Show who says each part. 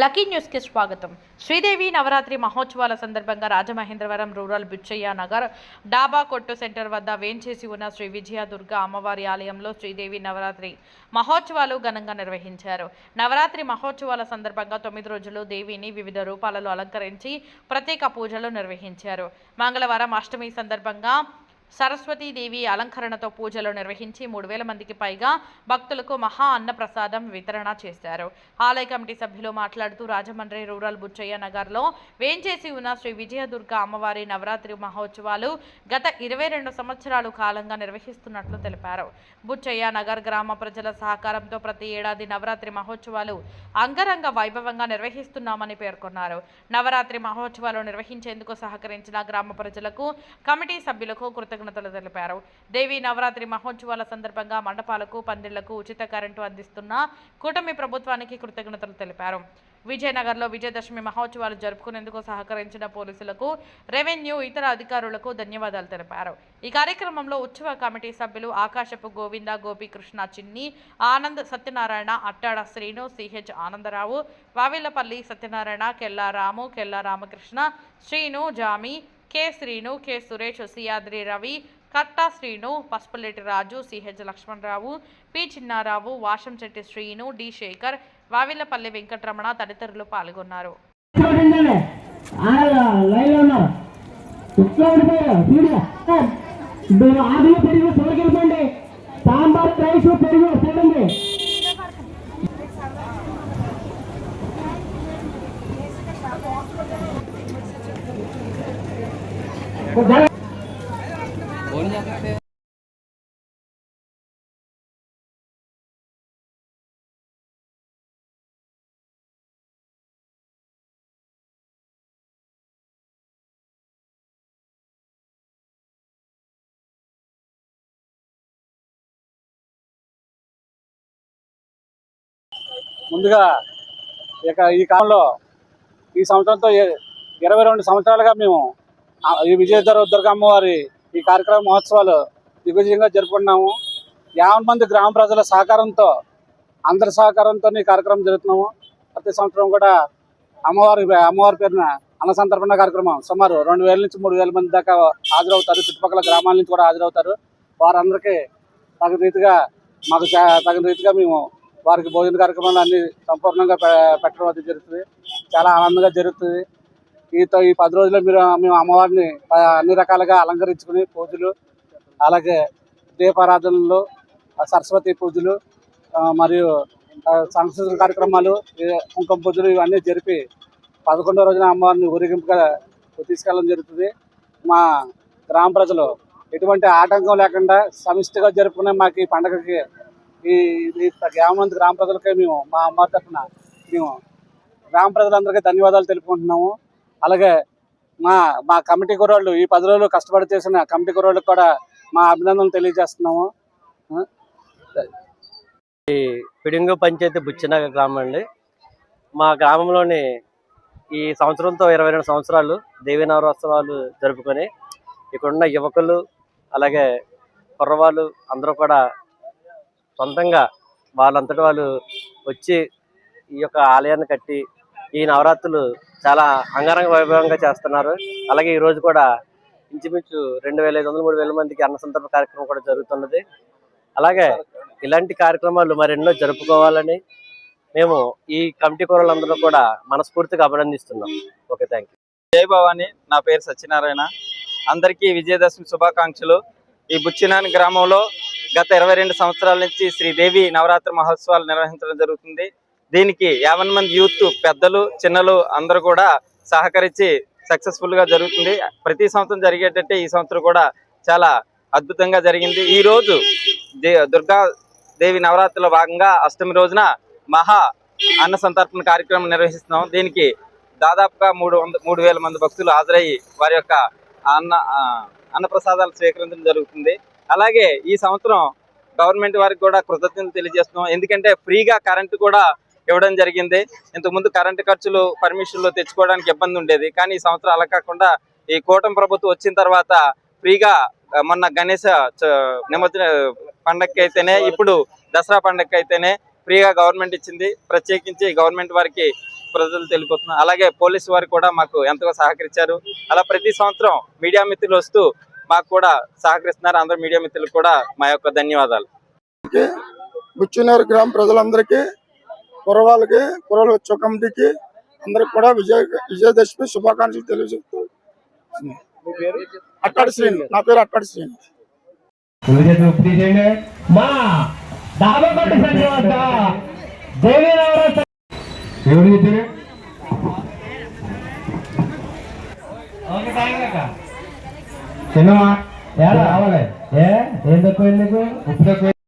Speaker 1: Lucky న్యూస్కి స్వాగతం. శ్రీదేవి నవరాత్రి మహోత్సవాల సందర్భంగా రాజమహేంద్రవరం రూరల్ బిచ్చయ్య నగర్ డాబా కొట్టు సెంటర్ వద్ద వేంచేసి ఉన్న శ్రీ విజయ దుర్గా అమ్మవారి ఆలయంలో శ్రీదేవి నవరాత్రి మహోత్సవాలు ఘనంగా నిర్వహించారు. నవరాత్రి మహోత్సవాల సందర్భంగా తొమ్మిది రోజులు దేవిని వివిధ రూపాలలో అలంకరించి ప్రత్యేక పూజలు నిర్వహించారు. మంగళవారం అష్టమి సందర్భంగా సరస్వతీదేవి అలంకరణతో పూజలు నిర్వహించి మూడు వేల మందికి పైగా భక్తులకు మహా అన్నప్రసాదం వితరణ చేశారు. ఆలయ కమిటీ సభ్యులు మాట్లాడుతూ రాజమండ్రి రూరల్ బుచ్చయ్య నగర్లో వేంచేసి ఉన్న శ్రీ విజయదుర్గ అమ్మవారి నవరాత్రి మహోత్సవాలు గత ఇరవై రెండు సంవత్సరాలు కాలంగా నిర్వహిస్తున్నట్లు తెలిపారు. బుచ్చయ్య నగర్ గ్రామ ప్రజల సహకారంతో ప్రతి ఏడాది నవరాత్రి మహోత్సవాలు అంగరంగ వైభవంగా నిర్వహిస్తున్నామని పేర్కొన్నారు. నవరాత్రి మహోత్సవాలు నిర్వహించేందుకు సహకరించిన గ్రామ ప్రజలకు కమిటీ సభ్యులకు కృతజ్ఞతలు తెలిపారు. దేవి నవరాత్రి మహోత్సవాల సందర్భంగా మండపాలకు పందిళ్ళకు ఉచిత కరెంటు అందిస్తున్న కూటమి ప్రభుత్వానికి కృతజ్ఞతలు తెలిపారు. విజయనగర్లో విజయదశమి మహోత్సవాలు జరుపుకునేందుకు సహకరించిన పోలీసులకు రెవెన్యూ ఇతర అధికారులకు ధన్యవాదాలు తెలిపారు. ఈ కార్యక్రమంలో ఉత్సవ కమిటీ సభ్యులు ఆకాశపు Govinda Gopikrishna Chinni Anand Satyanarayana Attada Srinu CH Anandarao Vavilapalli Satyanarayana Kella Ramu Kella Ramakrishna Srinu Jami K Srinu K Suresh Siyadri Ravi Katta Srinu Pasupuleti Raju CH Lakshmanarao P Chinnarao Vasamsetti Srinu D Sekhar Vavilapalli Venkataramana తదితరులు పాల్గొన్నారు.
Speaker 2: Sambar rice పెరుగు
Speaker 3: ముందుగా ఇక ఈ కాలంలో ఈ సంవత్సరంతో ఇరవై రెండు సంవత్సరాలుగా మేము ఈ విజయధర దుర్గమ్మ వారి ఈ కార్యక్రమ మహోత్సవాలు దిగ్విజయంగా జరుపుకున్నాము యాభై మంది గ్రామ ప్రజల సహకారంతో అందరి సహకారంతో ఈ కార్యక్రమం జరుగుతున్నాము ప్రతి సంవత్సరం కూడా అమ్మవారి అమ్మవారి పేరున అన్న సంతర్పణ కార్యక్రమం సుమారు రెండు వేల నుంచి మూడు వేల మంది దాకా హాజరవుతారు. చుట్టుపక్కల గ్రామాల నుంచి కూడా హాజరవుతారు. వారందరికీ తగిన రీతిగా మాకు చా- తగిన రీతిగా మేము వారికి భోజన కార్యక్రమాలు అన్ని సంపూర్ణంగా పె- పెట్టడం అది జరుగుతుంది. చాలా ఆనందంగా జరుగుతుంది. ఈతో ఈ పది రోజుల్లో మీరు మేము అమ్మవారిని అన్ని రకాలుగా అలంకరించుకుని పూజలు అలాగే దీపారాధనలు సరస్వతి పూజలు మరియు సాంస్కృతిక కార్యక్రమాలు ఈ కుంకుమ పూజలు ఇవన్నీ జరిపి పదకొండో రోజున అమ్మవారిని ఊరేగింపుగా తీసుకెళ్ళడం జరుగుతుంది. మా గ్రామ ప్రజలు ఎటువంటి ఆటంకం లేకుండా సమిష్టిగా జరుపుకునే మాకు ఈ పండగకి ఈ గ్రామంత మంది గ్రామ ప్రజలకే మేము మా అమ్మ తరఫున మేము గ్రామ ప్రజలందరికీ ధన్యవాదాలు తెలుపుకుంటున్నాము. అలాగే మా మా కమిటీ కుర్రాళ్ళు ఈ పది రోజులు కష్టపడి చేసిన కమిటీ కుర్రాళ్ళకి కూడా మా అభినందనలు తెలియజేస్తున్నాము. ఈ
Speaker 4: పిడింగు పంచాయతీ బుచ్చినగర్ గ్రామం అండి. మా గ్రామంలోని ఈ సంవత్సరంతో ఇరవై రెండు సంవత్సరాలు దేవీ నవరోత్సవాలు జరుపుకొని ఇక్కడున్న యువకులు అలాగే కుర్రవాళ్ళు అందరూ కూడా సొంతంగా వాళ్ళంతటి వాళ్ళు వచ్చి ఈ యొక్క ఆలయాన్ని కట్టి ఈ నవరాత్రులు చాలా అంగరంగ వైభవంగా చేస్తున్నారు. అలాగే ఈ రోజు కూడా ఇంచుమించు రెండు వేల ఐదు వందల మూడు వేల మందికి అన్న సందర్భ కార్యక్రమం కూడా జరుగుతున్నది. అలాగే ఇలాంటి కార్యక్రమాలు మరెన్నో జరుపుకోవాలని మేము ఈ కమిటీ కూరలందరూ కూడా మనస్ఫూర్తిగా అభినందిస్తున్నాం. ఓకే థ్యాంక్ యూ
Speaker 5: జై భవాని నా పేరు సత్యనారాయణ. అందరికీ విజయదశమి శుభాకాంక్షలు. ఈ బుచ్చినాని గ్రామంలో గత ఇరవై రెండు సంవత్సరాల నుంచి శ్రీదేవి నవరాత్రి మహోత్సవాలు నిర్వహించడం జరుగుతుంది. దీనికి యావన్ మంది యూత్ పెద్దలు చిన్నలు అందరూ కూడా సహకరించి సక్సెస్ఫుల్గా జరుగుతుంది. ప్రతి సంవత్సరం జరిగేటట్టే ఈ సంవత్సరం కూడా చాలా అద్భుతంగా జరిగింది. ఈరోజు దే- దుర్గా దేవి నవరాత్రిలో భాగంగా అష్టమి రోజున మహా అన్న సంతర్పణ కార్యక్రమం నిర్వహిస్తున్నాం. దీనికి దాదాపుగా మూడు వంద మూడు వేల మంది భక్తులు హాజరయ్యి వారి యొక్క అన్న అన్నప్రసాదాలు స్వీకరించడం జరుగుతుంది. అలాగే ఈ సంవత్సరం గవర్నమెంట్ వారికి కూడా కృతజ్ఞతలు తెలియజేస్తున్నాం. ఎందుకంటే ఫ్రీగా కరెంటు కూడా ఇవ్వడం జరిగింది. ఇంతకుముందు కరెంటు ఖర్చులు పర్మిషన్లు తెచ్చుకోవడానికి ఇబ్బంది ఉండేది. కానీ ఈ సంవత్సరం అలా కాకుండా ఈ కూటమి ప్రభుత్వం వచ్చిన తర్వాత ఫ్రీగా మొన్న గణేశ చ- నిమజ్జన పండగకి అయితేనే ఇప్పుడు దసరా పండగకి అయితేనే ఫ్రీగా గవర్నమెంట్ ఇచ్చింది. ప్రత్యేకించి గవర్నమెంట్ వారికి ప్రజలు తెలిపోతున్నాం అలాగే పోలీసు వారు కూడా మాకు ఎంతగా సహకరించారు. అలా ప్రతి సంవత్సరం మీడియా మిత్రులు వస్తూ మాకు కూడా సహకరిస్తున్నారు. అందరూ మీడియా మిత్రులకు కూడా మా యొక్క ధన్యవాదాలు.
Speaker 6: బుచ్చినారు గ్రామ ప్రజలందరికీ కురవాళ్ళకి కురవల ఉత్సవ కమిటీకి అందరికి కూడా విజయ విజయదశమి శుభాకాంక్షలు తెలియజేస్తూ అట్టాడి శ్రీని నా పేరు అట్టాడి శ్రీని
Speaker 2: మా డాబా కొట్టు సంజయ్ వద్ద దేవి నవరాత్రి ఎవరు చెప్పారు ఓకే థ్యాంక్ అక్క చిన్నమ్మా ఏ రావాలి ఏ ఏం తక్కువ నీకు ఉప్పు తక్కువ